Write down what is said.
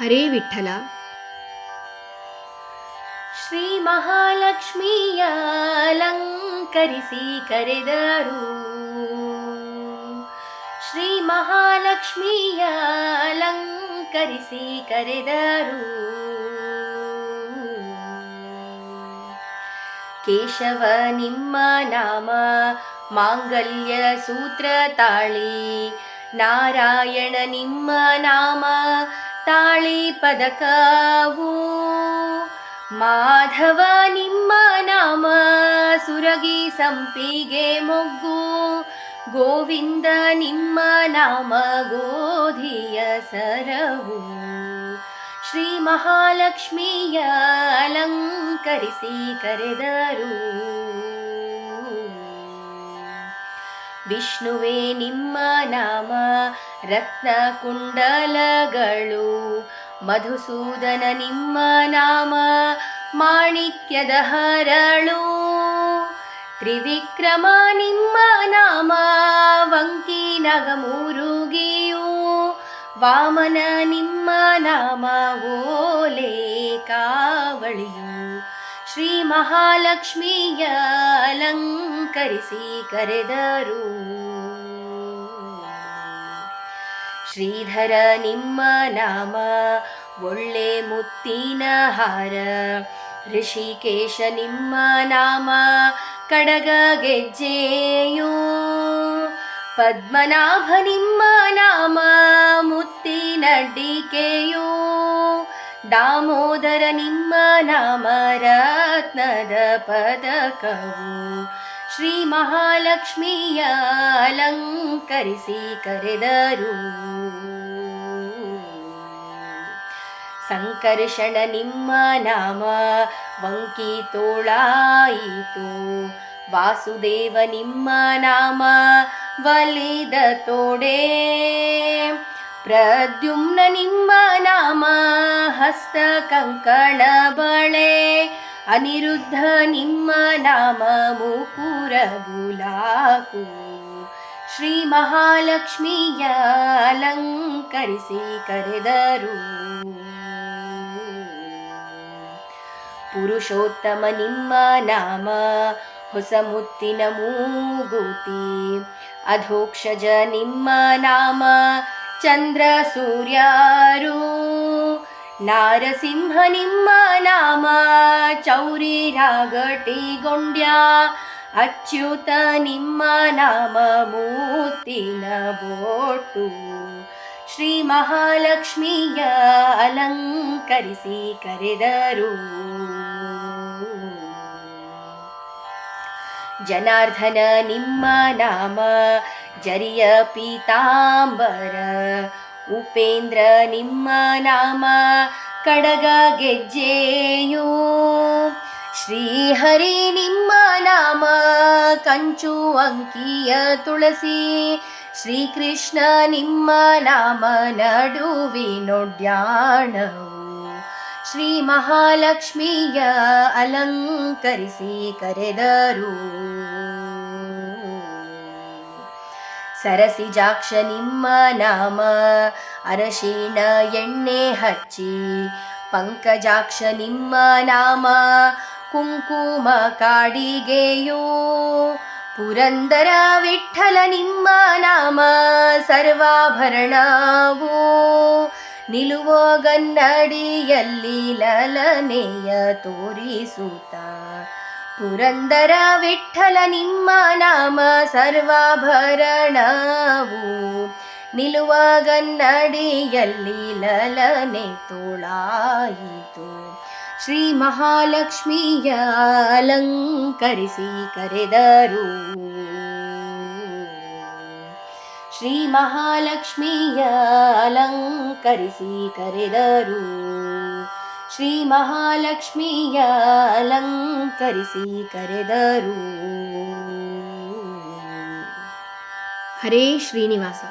ಹರೇ ವಿಠಲ. ಶ್ರೀ ಮಹಾಲಕ್ಷ್ಮಿಯ ಅಲಂಕರಿಸಿ ಕರೆದರು. ಶ್ರೀ ಮಹಾಲಕ್ಷ್ಮಿಯ ಅಲಂಕರಿಸಿ ಕರೆದರು. ಕೇಶವ ನಿಮ್ಮ ನಾಮ, ಮಾಂಗಲ್ಯ ಸೂತ್ರ ತಾಳಿ, ನಾರಾಯಣ ನಿಮ್ಮ ನಾಮ ತಾಳಿ ಪದಕವು. ಮಾಧವ, ನಿಮ್ಮ ನಾಮ ಸುರಗಿ ಸಂಪಿಗೆ ಮೊಗ್ಗು. ಗೋವಿಂದ, ನಿಮ್ಮ ನಾಮ ಗೋಧಿಯ ಸರವು. ಶ್ರೀ ಮಹಾಲಕ್ಷ್ಮಿಯ ಅಲಂಕರಿಸಿ ಕರೆದರು. ವಿಷ್ಣುವೇ ನಿಮ್ಮ ನಾಮ ರತ್ನ ಕುಂಡಲಗಳು ಮಧುಸೂದನ ನಿಮ್ಮ ನಾಮ, ಮಾಣಿಕ್ಯದ ಹರಳು, ತ್ರಿವಿಕ್ರಮ ನಿಮ್ಮ ನಾಮ, ವಂಕಿ ನಗಮುರುಗಿಯು, ವಾಮನ ನಿಮ್ಮ ನಾಮ ಓಲೇ ಕಾವಳಿಯು ಶ್ರೀ ಮಹಾಲಕ್ಷ್ಮಿಯ ಅಲಂಕರಿಸಿ ಕರೆದರು. ಶ್ರೀಧರ ನಿಮ್ಮ ನಾಮ, ಒಳ್ಳೆ ಮುತ್ತಿನ ಹಾರ, ಋಷಿಕೇಶ ನಿಮ್ಮ ನಾಮ, ಕಡಗ ಗೆಜ್ಜೆಯೋ, ಪದ್ಮನಾಭ ನಿಮ್ಮ ನಾಮ ಮುತ್ತಿನಡ್ಡಿಕೆಯು ದಾಮೋದರ ನಿಮ್ಮ ನಾಮ ರತ್ನದ ಪದಕವು ಶ್ರೀ ಮಹಾಲಕ್ಷ್ಮಿಯ ಅಲಂಕರಿಸಿ ಕರೆದರು. ಸಂಕರ್ಷಣ ನಿಮ್ಮ ನಾಮ ವಂಕಿ ತೋಳಾಯಿತು. ವಾಸುದೇವ ನಿಮ್ಮ ನಾಮ ವಲಿದ ತೋಡೆ. ಪ್ರದ್ಯುಮ್ನ ನಿಮ್ಮ ನಾಮ ಹಸ್ತ ಕಂಕಣ ಬಳೆ, ಅನಿರುದ್ಧ ನಿಮ್ಮ ನಾಮ ಮುಕುರ ಬುಲಾಕು ಶ್ರೀ ಮಹಾಲಕ್ಷ್ಮಿಯ ಅಲಂಕರಿಸಿ ಕರೆದರು. ಪುರುಷೋತ್ತಮ ನಿಮ್ಮ ನಾಮ, ಹೊಸ ಮುತ್ತಿನ ಮೂಗುತಿ, ಅಧೋಕ್ಷಜ ನಿಮ್ಮ ನಾಮ ಚಂದ್ರ ಸೂರ್ಯಾರು, ನಾರಸಿಂಹ ನಿಮ್ಮ ನಾಮ, ಚೌರಿ ರಾಗಟಿಗೊಂಡ್ಯ, ಅಚ್ಯುತ ನಿಮ್ಮ ನಾಮ, ಮೂತಿನ ಬೋಟು. ಶ್ರೀ ಮಹಾಲಕ್ಷ್ಮಿಯ ಅಲಂಕರಿಸಿ ಕರೆದರು. ಜನಾರ್ದನ ನಿಮ್ಮ ನಾಮ ಜರಿಯ ಪೀತಾಂಬರ, ಉಪೇಂದ್ರ ನಿಮ್ಮ ನಾಮ ಕಡಗ ಗೆಜ್ಜೆಯು. ಶ್ರೀಹರಿ ನಿಮ್ಮ ನಾಮ ಕಂಚು ಅಂಕಿಯ ತುಳಸಿ, ಶ್ರೀಕೃಷ್ಣ ನಿಮ್ಮ ನಾಮ ನಡುವಿನೊಡ್ಯಾಣವು. ಶ್ರೀ ಮಹಾಲಕ್ಷ್ಮಿಯ ಅಲಂಕರಿಸಿ ಕರೆದರು. ಸರಸಿಜಾಕ್ಷ ನಿಮ್ಮ ನಾಮ. ಅರಶಿಣ ಎಣ್ಣೆ ಹಚ್ಚಿ ಪಂಕಜಾಕ್ಷ ನಿಮ್ಮ ನಾಮ. ಕುಂಕುಮ ಕಾಡಿಗೆಯೋ ಪುರಂದರ ವಿಠಲ ನಿಮ್ಮ ನಾಮ. ಸರ್ವಾಭರಣವು ನಿಲುವೋಗನ್ನಡಿಯಲ್ಲಿ ಲಲನೆಯ ತೋರಿಸುತ್ತ ಪುರಂದರ ವಿಠಲ ನಿಮ್ಮ ನಾಮ ಸರ್ವಾಭರಣವು. ನಿಲುವ ಗನ್ನಡಿಯಲ್ಲಿ ಲಲನೆ ತೋಳಾಯಿತು. ಶ್ರೀ ಮಹಾಲಕ್ಷ್ಮಿಯ ಅಲಂಕರಿಸಿ ಕರೆದರು. ಶ್ರೀ ಮಹಾಲಕ್ಷ್ಮಿಯ ಅಲಂಕರಿಸಿ ಕರೆದರು. ಶ್ರೀ ಮಹಾಲಕ್ಷ್ಮಿಯ ಅಲಂಕರಿಸಿ ಕರೆದರು. ಹರೇ ಶ್ರೀನಿವಾಸ.